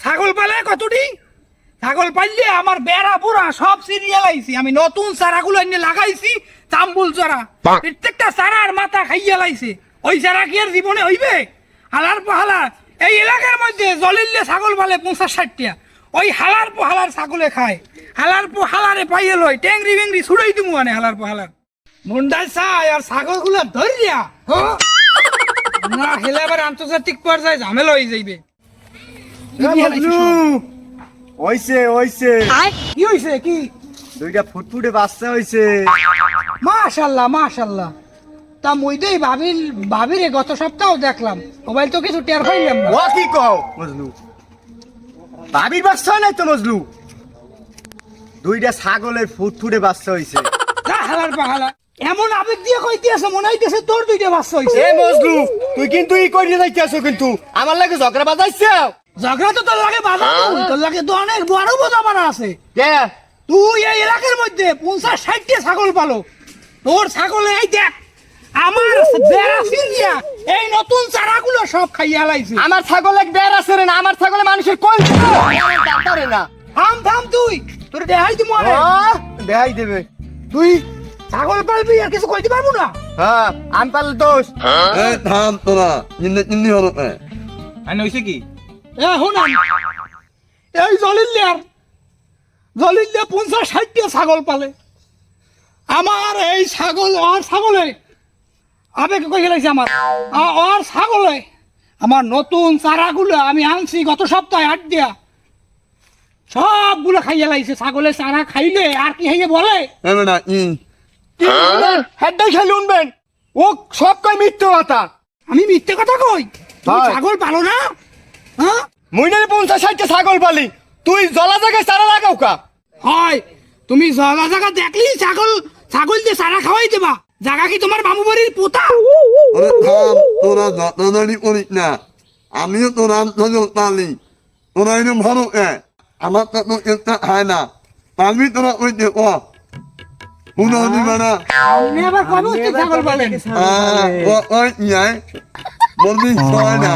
ছাগল পালে কতটি? ছাগল পাইলে আমার বেড়া বুড়া সব সিরিয়াল আইছি। আমি নতুন চারাগুলো এনে লাগাইছি চাম্বুল চারা। প্রত্যেকটা চারার মাথা খাইয়া লাইছে। ওই চারা কি আর জীবনে হইবে? হালার পর হালা এই এলাকার মধ্যে জলিল্লে ছাগল পালে পঞ্চাশ ষাটটা। ওই হালার পর হালার ছাগলে খায়। হালার পর হালারে পাইয়ে লয় ট্যাংরি বেংরি ছুড়াই দিমু মানে হালার পর হালার মুন্ডাই চাই আর ছাগলগুলো ধরিয়া না হেলে আবার আন্তর্জাতিক পর্যায়ে ঝামেলা হয়ে যাইবে। হইছে হইছে। কি হইছে কি? দুইটা ফুটফুটে বাচ্চা হইছে। মাশাল্লাহ মাশাল্লাহ। তা মুই ভাবির ভাবিরে গত সপ্তাহ দেখলাম। মোবাইল তো কিছু টের পাইলাম না। ও কি কও? মজলু। ভাবির বাচ্চা নাই তো মজলু। দুইটা ছাগলের ফুটফুটে বাচ্চা হইছে। হালার পাহালা এমন আবেগ দিয়ে কইতে আছে মনে হইতেছে তোর দুইটা বাচ্চা হইছে। এ মজলু তুই কিন্তু ই করিয়ে যাইতেছো কিন্তু। আমার লাগে ঝগড়া বাজাইছে। ঝগড়া তো তোর লাগে বাধা তুই, তোর লাগে তো অনেক বড় বোঝামানা আছে। কে? তুই এই এলাকার মধ্যে পঞ্চাশ ষাটটা ছাগল পালো। তোর ছাগলে এই দেখ আমার বেড়া ফিরিয়া এই নতুন চারাগুলো সব খাইয়া লাইছে আমার ছাগল এক বের আছে রে না আমার ছাগলে মানুষের কোন দাঁতারে না। থাম থাম তুই তোর দেখাই দিব ও, দেখাই দেবে। তুই ছাগল পালবি আর কিছু কইতে পারব না? হ্যাঁ আমি পারলে দোষ। এ থাম তোরা চিন্নি চিন্নি হলো এ আইন হইছে কি? এ শুনান। এই জলিল্লার জলিল্লা পঞ্চাশ ষাটটা ছাগল পালে। আমার এই ছাগল আর ছাগলে আবেগ কই গেলাইছে আমার? আর ছাগলে আমার নতুন চারাগুলো আমি আনছি গত সপ্তাহে আট দিয়া। সবগুলো খাইয়া লাইছে ছাগলে চারা খাইলে আর কি খাইয়ে বলে? হেডটাই খেলে উনবেন ও সব কই মিথ্যে কথা। আমি মিথ্যে কথা কই? ছাগল পালো না? মুইনের পঞ্চাশ ষাটটা ছাগল পালি। তুই জলা জায়গায় চারা লাগাও কা? হয় তুমি জায়গা জায়গা দেখলি ছাগল ছাগল দিয়ে চারা খাওয়াই দেবা। জায়গা কি তোমার মামু বাড়ির পোতা? ওরে থাম তোরা যত্নদারি করিস না। আমিও তোর আন্তর্জাল পালি। তোরা এরকম ভালো এ আমার তো তো চেষ্টা হয় না। পারবি তোরা ওই যে ও। শুনো দিবে না। আবার কবে ছাগল পালেন ও ওই ইয়াই বলবি ছয় না।